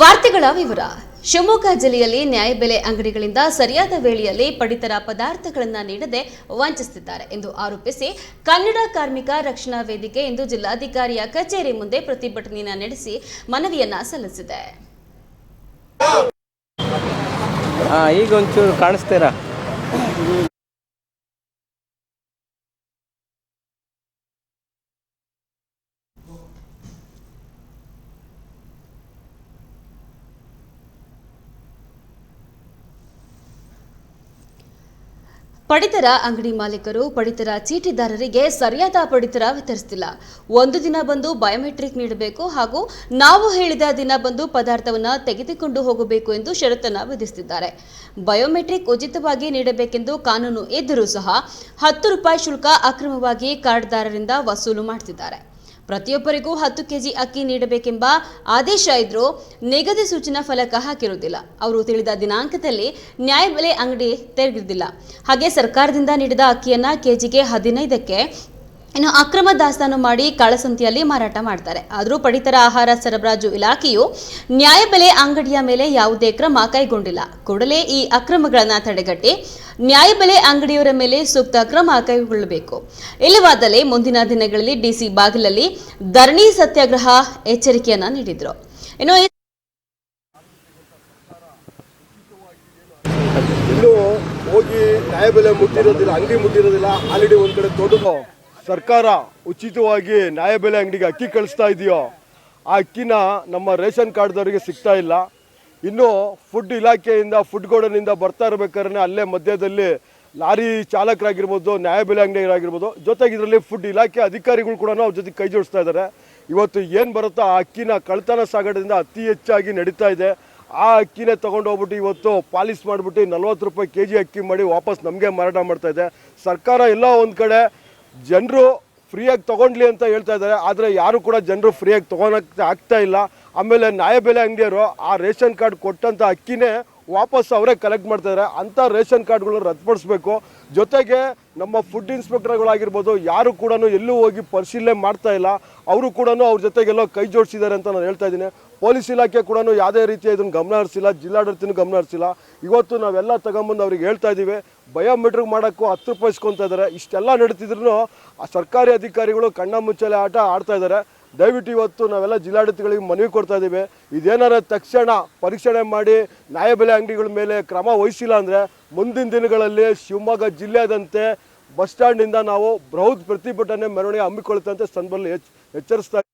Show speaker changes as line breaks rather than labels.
ವಾರ್ತೆಗಳ ವಿವರ. ಶಿವಮೊಗ್ಗ ಜಿಲ್ಲೆಯಲ್ಲಿ ನ್ಯಾಯಬೆಲೆ ಅಂಗಡಿಗಳಿಂದ ಸರಿಯಾದ ವೇಳೆಯಲ್ಲಿ ಪಡಿತರ ಪದಾರ್ಥಗಳನ್ನು ನೀಡದೆ ವಂಚಿಸುತ್ತಿದ್ದಾರೆ ಎಂದು ಆರೋಪಿಸಿ ಕನ್ನಡ ಕಾರ್ಮಿಕ ರಕ್ಷಣಾ ವೇದಿಕೆ ಇಂದು ಜಿಲ್ಲಾಧಿಕಾರಿಯ ಕಚೇರಿ ಮುಂದೆ ಪ್ರತಿಭಟನೆಯನ್ನು ನಡೆಸಿ ಮನವಿಯನ್ನ ಸಲ್ಲಿಸಿದೆ.
ಈಗ ಒಂಚೂರು ಕಾಣಿಸ್ತೀರಾ?
ಪಡಿತರ ಅಂಗಡಿ ಮಾಲೀಕರು ಪಡಿತರ ಚೀಟಿದಾರರಿಗೆ ಸರಿಯಾದ ಪಡಿತರ ವಿತರಿಸುತ್ತಿಲ್ಲ ಒಂದು ದಿನ ಬಂದು ಬಯೋಮೆಟ್ರಿಕ್ ನೀಡಬೇಕು ಹಾಗೂ ನಾವು ಹೇಳಿದ ದಿನ ಬಂದು ಪದಾರ್ಥವನ್ನು ತೆಗೆದುಕೊಂಡು ಹೋಗಬೇಕು ಎಂದು ಷರತ್ತನ್ನು ವಿಧಿಸುತ್ತಿದ್ದಾರೆ ಬಯೋಮೆಟ್ರಿಕ್ ಉಚಿತವಾಗಿ ನೀಡಬೇಕೆಂದು ಕಾನೂನು ಇದ್ದರೂ ಸಹ ಹತ್ತು ರೂಪಾಯಿ ಶುಲ್ಕ ಅಕ್ರಮವಾಗಿ ಕಾರ್ಡ್ದಾರರಿಂದ ವಸೂಲು ಮಾಡುತ್ತಿದ್ದಾರೆ ಪ್ರತಿಯೊಬ್ಬರಿಗೂ ಹತ್ತು ಕೆಜಿ ಅಕ್ಕಿ ನೀಡಬೇಕೆಂಬ ಆದೇಶ ಇದ್ರೂ ನಿಗದಿ ಸೂಚನಾ ಫಲಕ ಹಾಕಿರುವುದಿಲ್ಲ. ಅವರು ತಿಳಿದ ದಿನಾಂಕದಲ್ಲಿ ನ್ಯಾಯಬೆಲೆ ಅಂಗಡಿ ತೆರೆದಿಲ್ಲ ಹಾಗೆ ಸರ್ಕಾರದಿಂದ ನೀಡಿದ ಅಕ್ಕಿಯನ್ನ ಕೆಜಿಗೆ ಹದಿನೈದಕ್ಕೆ ಇನ್ನು ಅಕ್ರಮ ದಾಸ್ತಾನು ಮಾಡಿ ಕಾಳಸಂತಿಯಲ್ಲಿ ಮಾರಾಟ ಮಾಡ್ತಾರೆ. ಆದರೂ ಪಡಿತರ ಆಹಾರ ಸರಬರಾಜು ಇಲಾಖೆಯು ನ್ಯಾಯಬೆಲೆ ಅಂಗಡಿಯ ಮೇಲೆ ಯಾವುದೇ ಕ್ರಮ ಕೈಗೊಂಡಿಲ್ಲ. ಕೂಡಲೇ ಈ ಅಕ್ರಮಗಳನ್ನು ತಡೆಗಟ್ಟಿ ನ್ಯಾಯಬೆಲೆ ಅಂಗಡಿಯವರ ಮೇಲೆ ಸೂಕ್ತ ಕ್ರಮ ಕೈಗೊಳ್ಳಬೇಕು. ಇಲ್ಲವಾದಲ್ಲಿ ಮುಂದಿನ ದಿನಗಳಲ್ಲಿ ಡಿಸಿ ಬಾಗಿಲಲ್ಲಿ ಧರಣಿ ಸತ್ಯಾಗ್ರಹ ಎಚ್ಚರಿಕೆಯನ್ನ ನೀಡಿದ್ರು. ಇನ್ನು
ಹೋಗಿ ನ್ಯಾಯಬೆಲೆ ಮುಟ್ಟಿರೋದಿಲ್ಲ, ಅಂಗಡಿ ಮುಟ್ಟಿರೋದಿಲ್ಲ, ಆಲ್ರೆಡಿ ಒಂದ್ ಕಡೆ ಸರ್ಕಾರ ಉಚಿತವಾಗಿ ನ್ಯಾಯಬೆಲೆ ಅಂಗಡಿಗೆ ಅಕ್ಕಿ ಕಳಿಸ್ತಾ ಇದೆಯೋ, ಆ ಅಕ್ಕಿನ ನಮ್ಮ ರೇಷನ್ ಕಾರ್ಡ್ದವರಿಗೆ ಸಿಗ್ತಾ ಇಲ್ಲ. ಇನ್ನು ಫುಡ್ ಇಲಾಖೆಯಿಂದ, ಫುಡ್ ಗೋಡನಿಂದ ಬರ್ತಾ ಇರಬೇಕಾದ್ರೆ ಅಲ್ಲೇ ಮಧ್ಯದಲ್ಲಿ ಲಾರಿ ಚಾಲಕರಾಗಿರ್ಬೋದು ನ್ಯಾಯಬೆಲೆ ಅಂಗಡಿಯರಾಗಿರ್ಬೋದು, ಜೊತೆಗೆ ಇದರಲ್ಲಿ ಫುಡ್ ಇಲಾಖೆ ಅಧಿಕಾರಿಗಳು ಕೂಡ ಅವ್ರ ಜೊತೆ ಕೈ ಜೋಡಿಸ್ತಾ ಇದ್ದಾರೆ. ಇವತ್ತು ಏನು ಬರುತ್ತೋ ಆ ಅಕ್ಕಿನ ಕಳ್ತನ ಸಾಗರದಿಂದ ಅತಿ ಹೆಚ್ಚಾಗಿ ನಡೀತಾ ಇದೆ. ಆ ಅಕ್ಕಿನೇ ತೊಗೊಂಡು ಹೋಗ್ಬಿಟ್ಟು ಇವತ್ತು ಪಾಲಿಸ್ ಮಾಡಿಬಿಟ್ಟು ನಲ್ವತ್ತು ರೂಪಾಯಿ ಕೆ ಜಿ ಅಕ್ಕಿ ಮಾಡಿ ವಾಪಸ್ ನಮಗೆ ಮಾರಾಟ ಮಾಡ್ತಾ ಇದೆ. ಸರ್ಕಾರ ಎಲ್ಲ ಒಂದು ಕಡೆ ಜನರು ಫ್ರೀಯಾಗಿ ತೊಗೊಂಡ್ಲಿ ಅಂತ ಹೇಳ್ತಾ ಇದ್ದಾರೆ. ಆದರೆ ಯಾರು ಕೂಡ ಜನರು ಫ್ರೀಯಾಗಿ ತೊಗೊಳಕ್ಕೆ ಆಗ್ತಾ ಇಲ್ಲ. ಆಮೇಲೆ ನ್ಯಾಯಬೆಲೆ ಅಂಗಡಿಯವರು ಆ ರೇಷನ್ ಕಾರ್ಡ್ ಕೊಟ್ಟಂಥ ಅಕ್ಕಿನೇ ವಾಪಸ್ ಅವರೇ ಕಲೆಕ್ಟ್ ಮಾಡ್ತಾ ಇದ್ದಾರೆ. ಅಂಥ ರೇಷನ್ ಕಾರ್ಡ್ಗಳನ್ನ ರದ್ದುಪಡಿಸ್ಬೇಕು. ಜೊತೆಗೆ ನಮ್ಮ ಫುಡ್ ಇನ್ಸ್ಪೆಕ್ಟರ್ಗಳಾಗಿರ್ಬೋದು ಯಾರು ಕೂಡ ಎಲ್ಲೂ ಹೋಗಿ ಪರಿಶೀಲನೆ ಮಾಡ್ತಾ ಇಲ್ಲ. ಅವರು ಕೂಡ ಅವ್ರ ಜೊತೆಗೆಲ್ಲೋ ಕೈ ಜೋಡಿಸಿದ್ದಾರೆ ಅಂತ ನಾನು ಹೇಳ್ತಾ ಇದ್ದೀನಿ. ಪೊಲೀಸ್ ಇಲಾಖೆ ಕೂಡ ಯಾವುದೇ ರೀತಿಯ ಇದನ್ನು ಗಮನ ಹರಿಸಿಲ್ಲ, ಜಿಲ್ಲಾಡಳಿತನೂ ಗಮನ ಹರಿಸಿಲ್ಲ. ಇವತ್ತು ನಾವೆಲ್ಲ ತಗೊಂಬಂದು ಅವ್ರಿಗೆ ಹೇಳ್ತಾ ಇದ್ದೀವಿ ಬಯೋಮೆಟ್ರಿಕ್ ಮಾಡೋಕ್ಕೂ ಹತ್ತು ರೂಪಾಯಿ ಇಸ್ಕೊತಾ ಇದ್ದಾರೆ ಇಷ್ಟೆಲ್ಲ ನಡೀತಿದ್ರು ಆ ಸರ್ಕಾರಿ ಅಧಿಕಾರಿಗಳು ಕಣ್ಣ ಮುಚ್ಚಲೆ ಆಟ ಆಡ್ತಾ ಇದ್ದಾರೆ ದಯವಿಟ್ಟು ಇವತ್ತು ನಾವೆಲ್ಲ ಜಿಲ್ಲಾಡಳಿತಗಳಿಗೆ ಮನವಿ ಕೊಡ್ತಾ ಇದ್ದೀವಿ ಇದೇನಾರ ತಕ್ಷಣ ಪರೀಕ್ಷಣೆ ಮಾಡಿ ನ್ಯಾಯಬೆಲೆ ಅಂಗಡಿಗಳ ಮೇಲೆ ಕ್ರಮ ವಹಿಸಿಲ್ಲ ಅಂದರೆ ಮುಂದಿನ ದಿನಗಳಲ್ಲಿ ಶಿವಮೊಗ್ಗ ಜಿಲ್ಲೆಯಾದಂತೆ ಬಸ್ ಸ್ಟ್ಯಾಂಡಿಂದ ನಾವು ಬೃಹತ್ ಪ್ರತಿಭಟನೆ ಮೆರವಣಿಗೆ ಹಮ್ಮಿಕೊಳ್ಳುತ್ತಂತೆ ಸಂದರ್ಭದಲ್ಲಿ ಎಚ್ ಎಚ್ಚರಿಸ್ತಾ